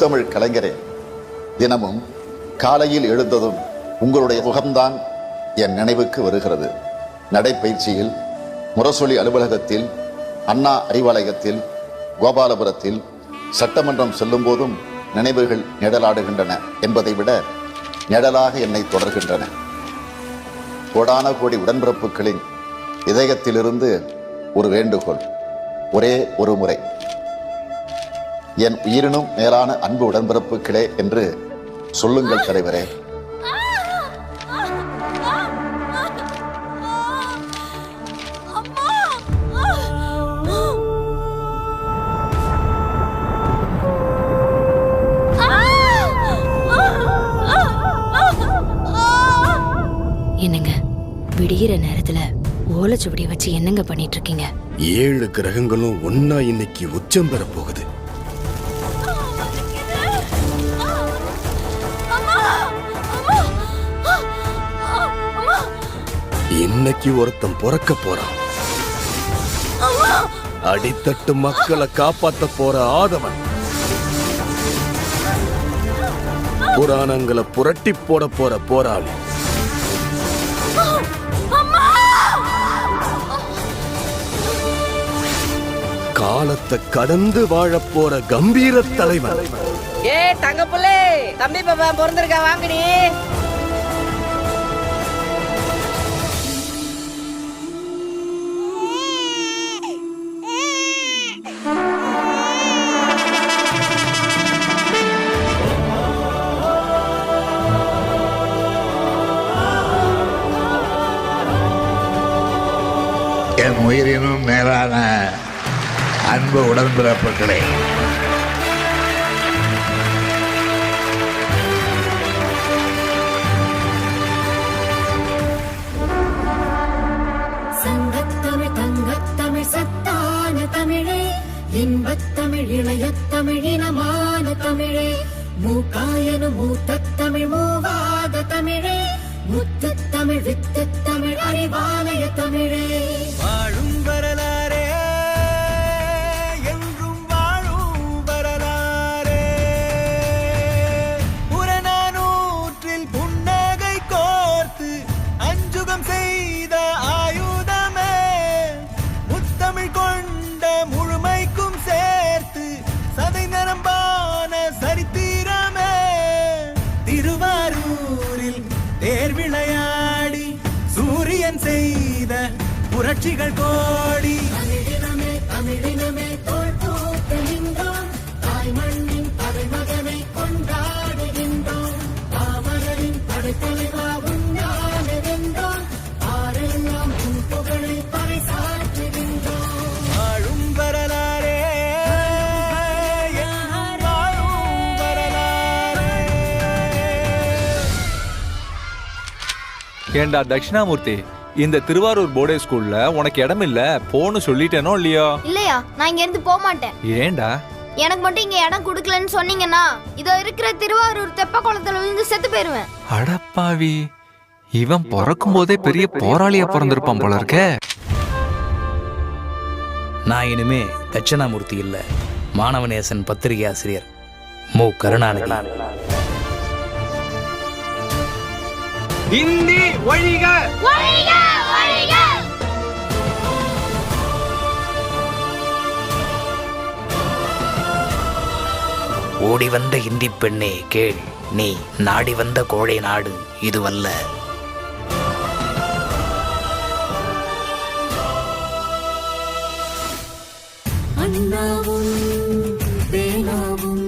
முத்தமிழ் கலைஞரே தினமும் காலையில் எழுந்ததும் உங்களுடைய முகம்தான் என் நினைவுக்கு வருகிறது. நடைப்பயிற்சியில் முரசொலி அலுவலகத்தில் அண்ணா அறிவாலயத்தில் கோபாலபுரத்தில் சட்டமன்றம் செல்லும் போதும் நினைவுகள் நிழலாடுகின்றன என்பதை விட நிழலாக என்னை தொடர்கின்றன. கோடான கோடி உடன்பிறப்புகளின் இதயத்திலிருந்து ஒரு வேண்டுகோள் ஒரே ஒரு முறை. என் உயிரினும் மேலான அன்பு உடன்பிறப்புகளே என்று சொல்லுங்கள் தலைவரே. என்னங்க விடிகிற நேரத்துல ஓலைச்சுவடியை வச்சு என்னங்க பண்ணிட்டு இருக்கீங்க? ஏழு கிரகங்களும் ஒன்னா இன்னைக்கு உச்சம் பெற போகுது. இன்னைக்கு ஒருத்தன் பிறக்க போறான். அடித்தட்டு மக்களை காப்பாத்த போற ஆதவன். புராணங்களை புரட்டி போட போற போராளி. காலத்தை கடந்து வாழ போற கம்பீர தலைவன். ஏ தங்க புள்ளே தம்பி பாப்பா பிறந்திருக்கா வாங்கடி என் உயிரினும் மேலான அன்பு உடன்பிறப்புகளே. சங்கத்தமிழ் தங்கத்தமிழ் சத்தான தமிழே. இனமான தமிழே. மூக்காயனு மூத்த தமிழ் மூவாத தமிழே. முத்துத்தமிழ் வித்து அறிவாலய தமிழே வாழும் வரலாறே என்றும் வாழும் வரலாறே. புறநானூற்றில் புன்னகை கோர்த்து அஞ்சுகம் செய்த ஆயுதமே முத்தமிழ் கொள் வரலாறே. என்றும் வாழும் வரலாறே. ஏண்டா தட்சிணாமூர்த்தி இந்த திருவாரூர் போர்டே ஸ்கூல்ல உனக்கு இடம் இல்ல போன்னு சொல்லிட்டேனோ இல்லையோ? இல்லையா நான் இங்க இருந்து போக மாட்டேன். ஏண்டா? எனக்கு மட்டும் இங்க இடம் கொடுக்கலன்னு சொன்னீங்கன்னா இதோ இருக்கிற திருவாரூர் தெப்ப குளத்துல விழுந்து செத்து போயிருவேன். அடப்பாவி இவன் பிறக்கும் போதே பெரிய போராளியா பிறந்திருப்பான் போல இருக்கே. நான் இனிமே தட்சிணாமூர்த்தி இல்ல மாணவநேசன் பத்திரிகை ஆசிரியர் மு. கருணாநிதி. இந்தி ஒழிக. ஓடி வந்த இந்தி பெண்ணே கேள். நீ நாடி வந்த கோழை நாடு இதுவல்ல. அண்ணாவும் பேனாவும்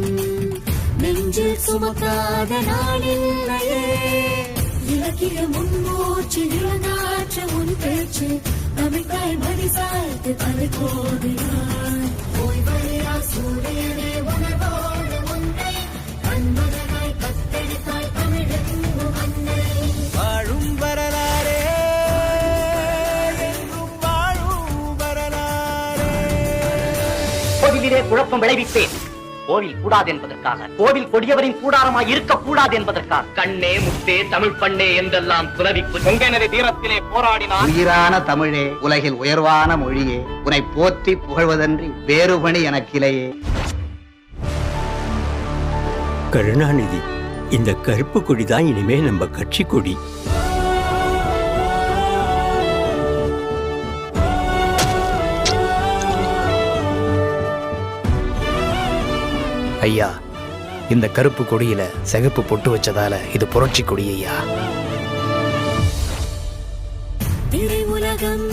நெஞ்சில் சுமக்காத நாளில்லையே இலக்கிய முன்னோச்சு இளநாற்ற உன் பேச்சு. தமிழ்காய் மதி சாய்த்து தலை கோடினாய் ஓய்வழியா சூரியனே உணர்வோடு ஒன்றை கண்மதனாய் கத்தெடுத்தாய் தமிழெங்கும் அன்னை. வாழும் வரலாறே வாழும் வரலாறே. குழப்பம் விளைவிப்பேன். கோவில் கூடாது என்பதற்காக கோவில் கொடியவரின் கூடாரமாய் இருக்க கூடாது என்பதற்காக கண்ணே முத்தே தமிழ் பண்ணே என்றெல்லாம் புலவிப்பு செங்கனரி தீரத்திலே போராடினார் உயிரான தமிழே உலகில் உயர்வான மொழியே உன்னை போற்றி புகழ்வதன்றி வேறு பணி எனக்கிலையே. கருணாநிதி இந்த கருப்பு கொடி தான் இனிமே நம்ம கட்சி கொடி. ஐயா இந்த கருப்பு கொடியில சிகப்பு பொட்டு வச்சதால இது புரட்சி கொடி ஐயா. திரை உலகம்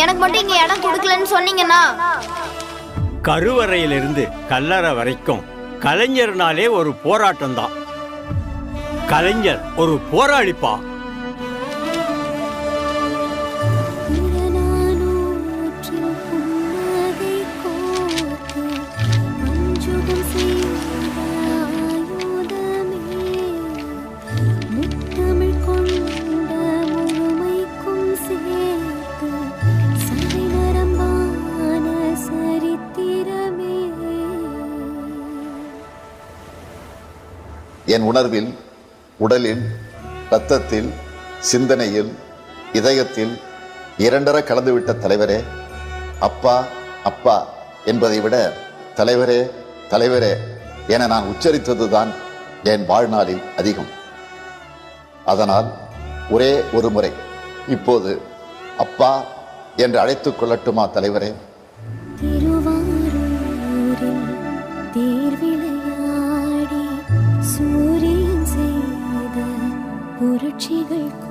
எனக்கு மட்டும் இங்க இடம் கொடுக்கலன்னு சொன்னீங்கன்னா? கருவறையிலிருந்து கல்லறை வரைக்கும் கலைஞர்னாலே ஒரு போராட்டம் தான் கலைஞர் ஒரு போராளிப்பா. என் உணர்வில் உடலில் இரத்தத்தில் சிந்தனையில் இதயத்தில் இரண்டர கலந்துவிட்ட தலைவரே அப்பா அப்பா என்பதை விட தலைவரே தலைவரே என நான் உச்சரித்ததுதான் என் வாழ்நாளில் அதிகம். அதனால் ஒரே ஒரு முறை இப்போது அப்பா என்று அழைத்துக் கொள்ளட்டுமா தலைவரே? திருவாரூரில் புரட்சிகள் கூட